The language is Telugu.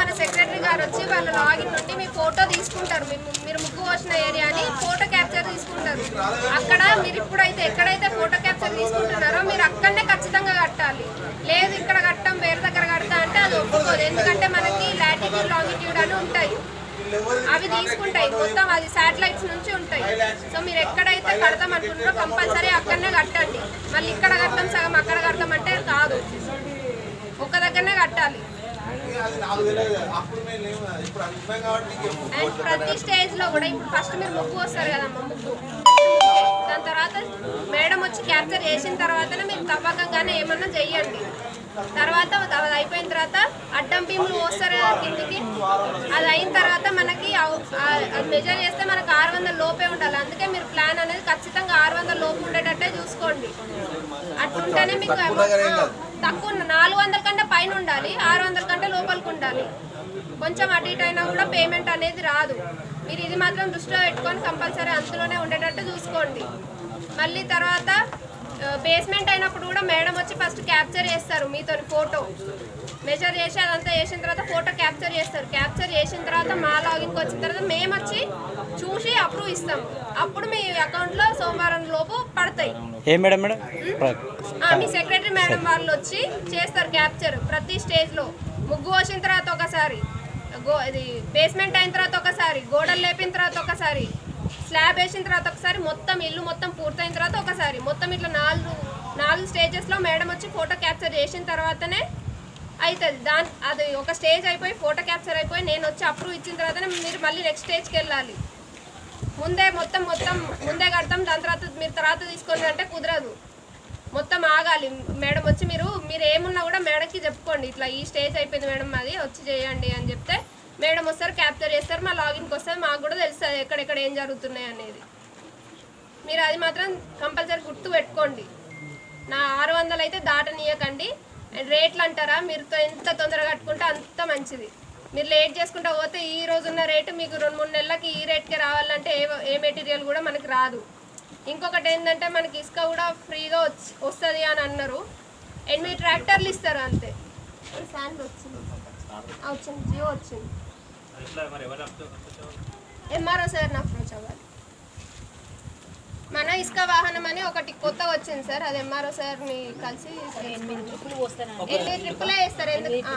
మన సెక్రటరీ గారు వచ్చి వాళ్ళ లాగిన్ నుండి మీ ఫోటో తీసుకుంటారు. మీరు ముగ్గు వచ్చిన ఏరియాని ఫోటో క్యాప్చర్ తీసుకుంటారు. అక్కడ మీరు ఇప్పుడైతే ఎక్కడైతే ఫోటో క్యాప్చర్ తీసుకుంటున్నారో మీరు అక్కడనే ఖచ్చితంగా కట్టాలి. లేదు ఇక్కడ కట్టం వేరే దగ్గర కడతా అంటే అది ఒప్పుకోదు. ఎందుకంటే మనకి లాటిట్యూడ్ లాంగిట్యూడ్ అని ఉంటాయి. అవి తీసుకుంటాయి. మొత్తం అది శాటిలైట్స్ నుంచి ఉంటాయి. సో మీరు ఎక్కడైతే కడతాం అనుకుంటున్నారో కంపల్సరీ అక్కడనే కట్టండి. మళ్ళీ ఇక్కడ కడతాం సగం అక్కడ కడతాం అంటే కాదు. ఒక దగ్గరనే కట్టాలి. కదా. అండ్ ప్రతి స్టేజ్లో కూడా ఇప్పుడు ఫస్ట్ మీరు ముగ్గు వస్తారు కదమ్మా ముగ్గు. దాని తర్వాత మేడం వచ్చి క్యాప్చర్ చేసిన తర్వాతనే మీరు తవ్వకంగానే ఏమన్నా చెయ్యండి. తర్వాత అడ్డం భీములు పోస్తారు కదా కిందికి. అది అయిన తర్వాత మనకి అది మెజర్ చేస్తే మనకు ఆరు వందల లోపే ఉండాలి. అందుకే మీరు ప్లాన్ అనేది ఖచ్చితంగా ఆరు వందల లోపు ఉండేటట్టే చూసుకోండి. అట్లుంటేనే మీకు తక్కువ నాలుగు వందల కంటే పైన ఉండాలి. ఆరు వందల కంటే లోపలికి ఉండాలి. కొంచెం అటు ఇటు అయినా కూడా పేమెంట్ అనేది రాదు. మీరు ఇది మాత్రం దృష్టిలో పెట్టుకొని కంపల్సరీ అందులోనే ఉండేటట్టు చూసుకోండి. మళ్ళీ తర్వాత బేస్మెంట్ అయినప్పుడు కూడా మేడం వచ్చి ఫస్ట్ క్యాప్చర్ చేస్తారు మీతో ఫోటో మెజర్ చేసి అదంతా చేసిన తర్వాత ఫోటో క్యాప్చర్ చేస్తారు. క్యాప్చర్ చేసిన తర్వాత మా లాగిన్కి వచ్చిన తర్వాత మేము వచ్చి చూసి అప్రూవ్ ఇస్తాం. అప్పుడు మీ అకౌంట్లో సోమవారం లోపు పడతాయి. ఏ మేడం మీ సెక్రటరీ మేడం వాళ్ళు వచ్చి చేస్తారు క్యాప్చర్ ప్రతి స్టేజ్లో. ముగ్గు వచ్చిన తర్వాత ఒకసారి గో ఇది బేస్మెంట్ అయిన తర్వాత ఒకసారి గోడలు లేపిన తర్వాత ఒకసారి స్లాబ్ వేసిన తర్వాత ఒకసారి మొత్తం ఇల్లు మొత్తం పూర్తయిన తర్వాత ఒకసారి మొత్తం ఇట్లా నాలుగు నాలుగు స్టేజెస్లో మేడం వచ్చి ఫోటో క్యాప్చర్ చేసిన తర్వాతనే అవుతుంది దాని అది ఒక స్టేజ్ అయిపోయి ఫోటో క్యాప్చర్ అయిపోయి నేను వచ్చి అప్రూవ్ ఇచ్చిన తర్వాతనే మీరు మళ్ళీ నెక్స్ట్ స్టేజ్కి వెళ్ళాలి. ముందే మొత్తం మొత్తం ముందే కడతాం దాని తర్వాత మీరు తర్వాత తీసుకోండి అంటే కుదరదు. మొత్తం ఆగాలి. మేడం వచ్చి మీరు మీరు ఏమున్నా కూడా మేడంకి చెప్పుకోండి. ఇట్లా ఈ స్టేజ్ అయిపోయింది మేడం అది వచ్చి చేయండి అని చెప్తే మేడం వస్తారు క్యాప్చర్ చేస్తారు మా లాగిన్కి వస్తారు మాకు కూడా తెలుస్తుంది ఎక్కడెక్కడ ఏం జరుగుతున్నాయి అనేది. మీరు అది మాత్రం కంపల్సరీ గుర్తు పెట్టుకోండి. నా ఆరు వందలు అయితే దాటనీయకండి. రేట్లు అంటారా మీరు ఎంత తొందరగా కట్టుకుంటే అంత మంచిది. మీరు లేట్ చేసుకుంటా పోతే ఈ రోజున్న రేటు మీకు రెండు మూడు నెలలకి ఈ రేట్కి రావాలంటే ఏ ఏ మెటీరియల్ కూడా మనకి రాదు. ఇంకొకటి ఏంటంటే మనకి ఇసుక కూడా ఫ్రీగా వచ్చి వస్తుంది అని అన్నారు. ఎనిమిది ట్రాక్టర్లు ఇస్తారు అంతే? శాండ్ వచ్చింది. వచ్చింది జియో వచ్చింది ఎంఆర్ఓ సార్ అప్రోచ్ అవ్వాలి మన ఇసుక వాహనం అని ఒకటి కొత్తగా వచ్చింది సార్ అది ఎంఆర్ఓ సార్ని కలిసి ఎనిమిది ట్రిప్పులే వేస్తారు? ఎందుకు.